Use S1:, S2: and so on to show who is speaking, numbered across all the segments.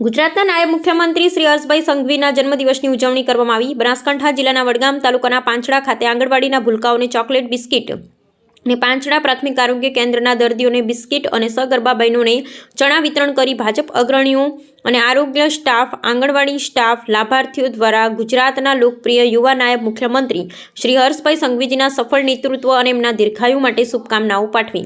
S1: ગુજરાતના નાયબ મુખ્યમંત્રી શ્રી હર્ષભાઈ સંઘવીના જન્મદિવસની ઉજવણી કરવામાં આવી. બનાસકાંઠા જિલ્લાના વડગામ તાલુકાના પાંચડા ખાતે આંગણવાડીના ભૂલકાઓને ચોકલેટ, બિસ્કિટ અને પાંચડા પ્રાથમિક આરોગ્ય કેન્દ્રના દર્દીઓને બિસ્કિટ અને સગર્ભા બહેનોને ચણા વિતરણ કરી ભાજપ અગ્રણીઓ અને આરોગ્ય સ્ટાફ, આંગણવાડી સ્ટાફ, લાભાર્થીઓ દ્વારા ગુજરાતના લોકપ્રિય યુવા નાયબ મુખ્યમંત્રી શ્રી હર્ષભાઈ સંઘવીજીના સફળ નેતૃત્વ અને એમના દીર્ઘાયુ માટે શુભકામનાઓ પાઠવી.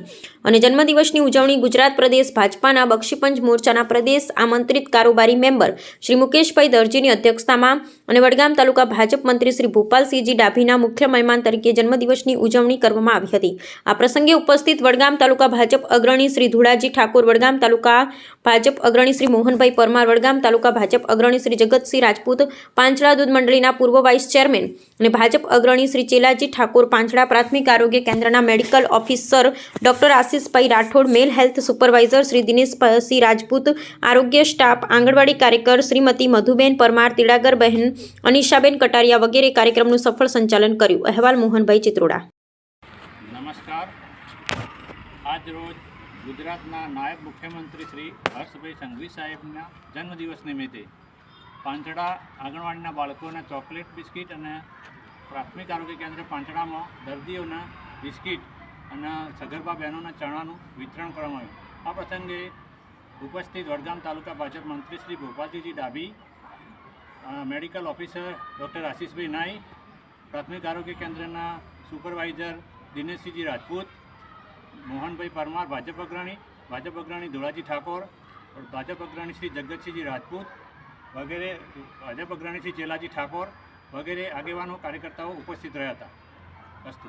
S1: અને જન્મદિવસની ઉજવણી ગુજરાત પ્રદેશ ભાજપાના બક્ષીપંચ મોરચાના પ્રદેશ આમંત્રિત કારોબારી મેમ્બર શ્રી મુકેશભાઈ દરજીની અધ્યક્ષતામાં અને વડગામ તાલુકા ભાજપ મંત્રી શ્રી ભૂપાલસિંહજી ડાભીના મુખ્ય મહેમાન તરીકે જન્મદિવસની ઉજવણી કરવામાં આવી હતી. આ પ્રસંગે ઉપસ્થિત વડગામ તાલુકા ભાજપ અગ્રણી શ્રી ધુળાજી ઠાકોર, વડગામ તાલુકા ભાજપ અગ્રણી શ્રી મોહનભાઈ પરમાર વડગામ તાલુકા ભાજપ અગ્રણી શ્રી જગતસિંહ રાજપૂત પાંચડા દૂધ મંડળીના પૂર્વ વાઇસ ચેરમેન અને ભાજપ અગ્રણી શ્રી ચેલાજી ઠાકોર પાંચડા પ્રાથમિક આરોગ્ય કેન્દ્રના medical officer doctor Ashishbhai Rathod, male health supervisor Shri Dineshsinh Rajput, આરોગ્ય સ્ટાફ, આંગણવાડી કાર્યકર શ્રીમતી મધુબેન પરમાર, તિડાગર બહેન, અનિશાબેન કટારિયા વગેરે કાર્યક્રમનું સફળ સંચાલન કર્યું. અહેવાલ મોહનભાઈ ચિત્રોડા.
S2: નમસ્કાર. આજ રોજ ગુજરાતના નાયબ મુખ્યમંત્રી શ્રી હર્ષભાઈ સંઘવી સાહેબના જન્મદિવસ નિમિત્તે પાંચડા આંગણવાડીના બાળકોને ચોકલેટ બિસ્કિટ અને પ્રાથમિક આરોગ્ય કેન્દ્ર પાંચડામાં દર્દીઓના બિસ્કિટ અને સગર્ભા બહેનોના ચણાનું વિતરણ કરવામાં આવ્યું. આ પ્રસંગે ઉપસ્થિત વડગામ તાલુકા ભાજપ મંત્રી Shri Bhopalji Dabhi medical officer doctor Ashishbhai Nai, પ્રાથમિક આરોગ્ય કેન્દ્રના સુપરવાઇઝર દિનેશસિંહજી રાજપૂત મોહનભાઈ પરમાર, ભાજપ અગ્રણી ભાજપ અગ્રણી ધોળાજી ઠાકોર ભાજપ અગ્રણી શ્રી જગતસિંહજી રાજપૂત, વગેરે ભાજપ અગ્રણી શ્રી ચેલાજી ઠાકોર, વગેરે આગેવાનો, કાર્યકર્તાઓ ઉપસ્થિત રહ્યા હતા. અસ્તુ.